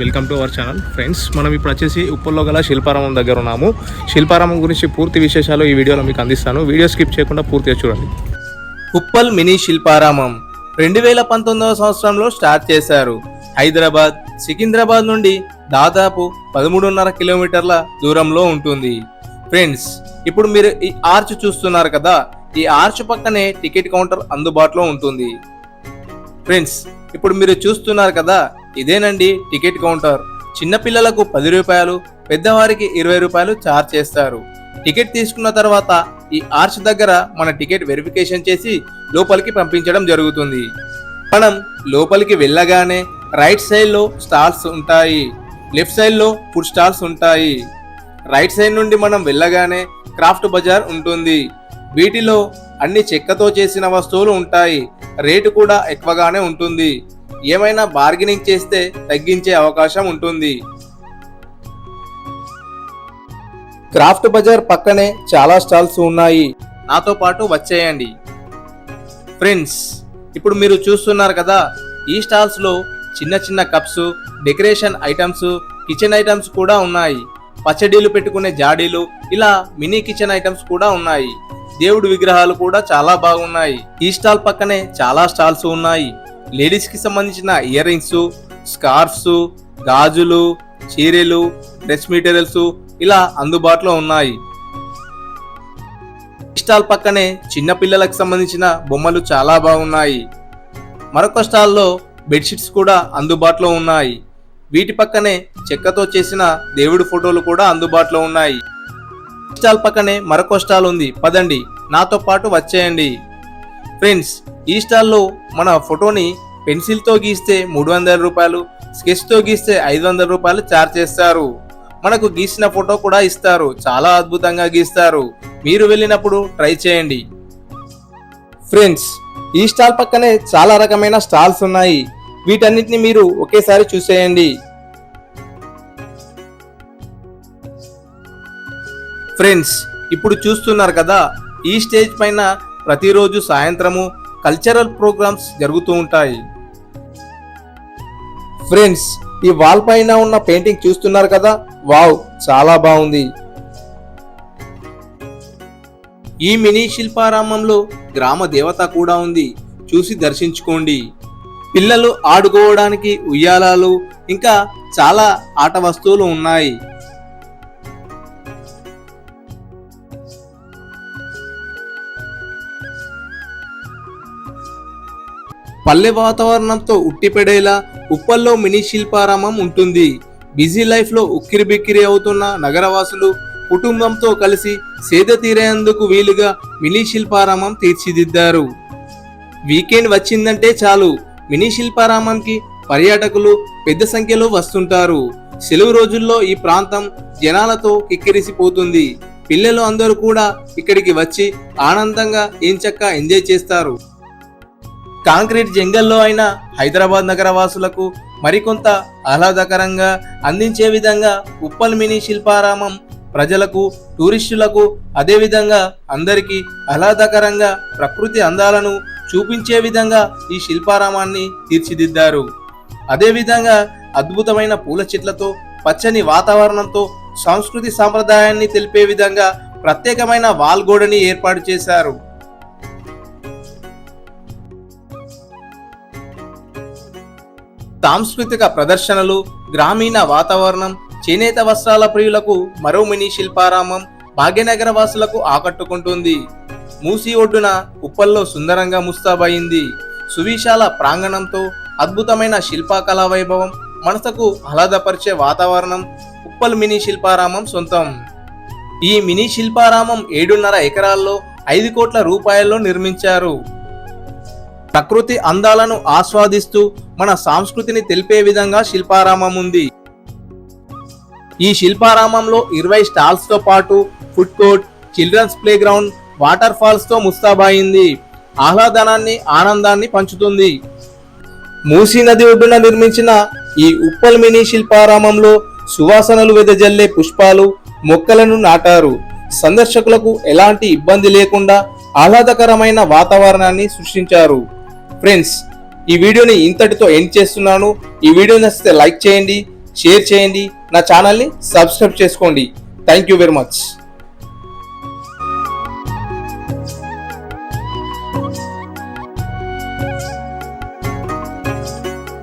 Welcome to our channel friends మనం ఇప్పుడు వచ్చేసి ఉప్పల్లో గల శిల్పారామం దగ్గర ఉన్నాము. శిల్పారామం గురించి పూర్తి విశేషాలు ఈ వీడియోలో మీకు అందిస్తాను. వీడియో స్కిప్ చేయకుండా పూర్తిగా చూడండి. ఉప్పల్ మినీ శిల్పారామం రెండు వేల పంతొమ్మిదవ సంవత్సరంలో స్టార్ట్ చేశారు. హైదరాబాద్ సికింద్రాబాద్ నుండి దాదాపు పదమూడున్నర కిలోమీటర్ల దూరంలో ఉంటుంది. ఫ్రెండ్స్ ఇప్పుడు మీరు ఈ ఆర్చ్ చూస్తున్నారు కదా ఈ ఆర్చ్ పక్కనే టికెట్ కౌంటర్ అందుబాటులో ఉంటుంది. ఫ్రెండ్స్ ఇప్పుడు మీరు చూస్తున్నారు కదా ఇదేనండి టికెట్ కౌంటర్. చిన్నపిల్లలకు పది రూపాయలు పెద్దవారికి ఇరవై రూపాయలు ఛార్జ్ చేస్తారు. టికెట్ తీసుకున్న తర్వాత ఈ ఆర్చ్ దగ్గర మన టికెట్ వెరిఫికేషన్ చేసి లోపలికి పంపించడం జరుగుతుంది. మనం లోపలికి వెళ్ళగానే రైట్ సైడ్లో స్టాల్స్ ఉంటాయి లెఫ్ట్ సైడ్లో ఫుడ్ స్టాల్స్ ఉంటాయి. రైట్ సైడ్ నుండి మనం వెళ్ళగానే క్రాఫ్ట్ బజార్ ఉంటుంది. వీటిలో అన్ని చెక్కతో చేసిన వస్తువులు ఉంటాయి. రేటు కూడా ఎక్కువగానే ఉంటుంది. ఏమైనా బార్గెనింగ్ చేస్తే తగ్గించే అవకాశం ఉంటుంది. క్రాఫ్ట్ బజార్ పక్కనే చాలా స్టాల్స్ ఉన్నాయి. నాతో పాటు వచ్చేయండి. ఫ్రెండ్స్ ఇప్పుడు మీరు చూస్తున్నారు కదా ఈ స్టాల్స్లో చిన్న చిన్న cups decoration items kitchen items కూడా ఉన్నాయి. పచ్చడీలు పెట్టుకునే జాడీలు ఇలా మినీ కిచెన్ ఐటమ్స్ కూడా ఉన్నాయి. దేవుడి విగ్రహాలు కూడా చాలా బాగున్నాయి. ఈ స్టాల్ పక్కనే చాలా స్టాల్స్ ఉన్నాయి. లేడీస్కి సంబంధించిన ఇయర్ రింగ్స్ స్కార్ఫ్స్ గాజులు చీరలు డ్రెస్ మెటీరియల్స్ ఇలా అందుబాటులో ఉన్నాయి. స్టాల్ పక్కనే చిన్న పిల్లలకు సంబంధించిన బొమ్మలు చాలా బాగున్నాయి. మరొక స్టాల్లో బెడ్షీట్స్ కూడా అందుబాటులో ఉన్నాయి. వీటి పక్కనే చెక్కతో చేసిన దేవుడి ఫోటోలు కూడా అందుబాటులో ఉన్నాయి. స్టాల్ పక్కనే మరొక స్టాల్ ఉంది. పదండి. నాతో పాటు వచ్చేయండి. ఫ్రెండ్స్ ఈ స్టాల్లో మన ఫోటోని పెన్సిల్తో గీస్తే మూడు వందల రూపాయలు స్కెచ్తో గీస్తే ఐదు వందల రూపాయలు ఛార్జ్ చేస్తారు. మనకు గీసిన ఫోటో కూడా ఇస్తారు. చాలా అద్భుతంగా గీస్తారు. మీరు వెళ్ళినప్పుడు ట్రై చేయండి. ఫ్రెండ్స్ ఈ స్టాల్ పక్కనే చాలా రకమైన స్టాల్స్ ఉన్నాయి. వీటన్నిటిని మీరు ఒకేసారి చూసేయండి. ఫ్రెండ్స్ ఇప్పుడు చూస్తున్నారు కదా ఈ స్టేజ్ పైన ప్రతిరోజు సాయంత్రము కల్చరల్ ప్రోగ్రామ్స్ జరుగుతూ ఉంటాయి. ఫ్రెండ్స్ ఈ వాల్ పైన ఉన్న పెయింటింగ్ చూస్తున్నారు కదా? వావ్ చాలా బాగుంది. ఈ మినీ శిల్పారామంలో గ్రామ దేవత కూడా ఉంది. చూసి దర్శించుకోండి. పిల్లలు ఆడుకోవడానికి ఉయ్యాలాలు ఇంకా చాలా ఆట వస్తువులు ఉన్నాయి. పల్లె వాతావరణంతో ఉట్టిపడేలా ఉప్పల్లో మినీ శిల్పారామం ఉంటుంది. బిజీ లైఫ్లో ఉక్కిరి బిక్కిరి అవుతున్న నగరవాసులు కుటుంబంతో కలిసి సేద తీరేందుకు వీలుగా మినీ శిల్పారామం తీర్చిదిద్దారు. వీకెండ్ వచ్చిందంటే చాలు. మినీ శిల్పారామంకి పర్యాటకులు పెద్ద సంఖ్యలో వస్తుంటారు. సెలవు రోజుల్లో ఈ ప్రాంతం జనాలతో కిక్కిరిసిపోతుంది. పిల్లలు అందరూ కూడా ఇక్కడికి వచ్చి ఆనందంగా ఏంచక్క ఎంజాయ్ చేస్తారు. కాంక్రీట్ జంగల్లో అయిన హైదరాబాద్ నగర వాసులకు మరికొంత ఆహ్లాదకరంగా అందించే విధంగా ఉప్పల్ మినీ శిల్పారామం ప్రజలకు టూరిస్టులకు అదేవిధంగా అందరికీ ఆహ్లాదకరంగా ప్రకృతి అందాలను చూపించే విధంగా ఈ శిల్పారామాన్ని తీర్చిదిద్దారు. అదేవిధంగా అద్భుతమైన పూల చెట్లతో పచ్చని వాతావరణంతో సంస్కృతి సాంప్రదాయాన్ని తెలిపే విధంగా ప్రత్యేకమైన వాల్గోడని ఏర్పాటు చేశారు. సాంస్కృతిక ప్రదర్శనలు గ్రామీణ వాతావరణం చేనేత వస్త్రాల ప్రియులకు మరో మినీ శిల్పారామం భాగ్యనగర వాసులకు ఆకట్టుకుంటుంది. మూసి ఒడ్డున ఉప్పల్లో సుందరంగా ముస్తాబయింది. సువిశాల ప్రాంగణంతో అద్భుతమైన శిల్పకళా వైభవం మనసుకు ఆహ్లాదపరిచే వాతావరణం ఉప్పల్ మినీ శిల్పారామం సొంతం. ఈ మినీ శిల్పారామం ఏడున్నర ఎకరాల్లో ఐదు కోట్ల రూపాయల్లో నిర్మించారు. ప్రకృతి అందాలను ఆస్వాదిస్తూ మన సంస్కృతిని తెలిపే విధంగా శిల్పారామం ఉంది. ఈ శిల్పారామంలో ఇరవై స్టాల్స్తో పాటు food court children's playground water ఫాల్స్తో ముస్తాబాయింది. ఆహ్లాదనాన్ని ఆనందాన్ని పంచుతుంది. మూసీ నది ఒడ్డున నిర్మించిన ఈ ఉప్పల్ మినీ శిల్పారామంలో సువాసనలు వెదజల్లే పుష్పాలు మొక్కలను నాటారు. సందర్శకులకు ఎలాంటి ఇబ్బంది లేకుండా ఆహ్లాదకరమైన వాతావరణాన్ని సృష్టించారు. ఫ్రెండ్స్ ఈ వీడియోని ఇంతటితో ఎండ్ చేస్తున్నాను. ఈ వీడియో నచ్చితే లైక్ చేయండి షేర్ చేయండి. నా ఛానల్ని సబ్స్క్రైబ్ చేసుకోండి. Thank you very much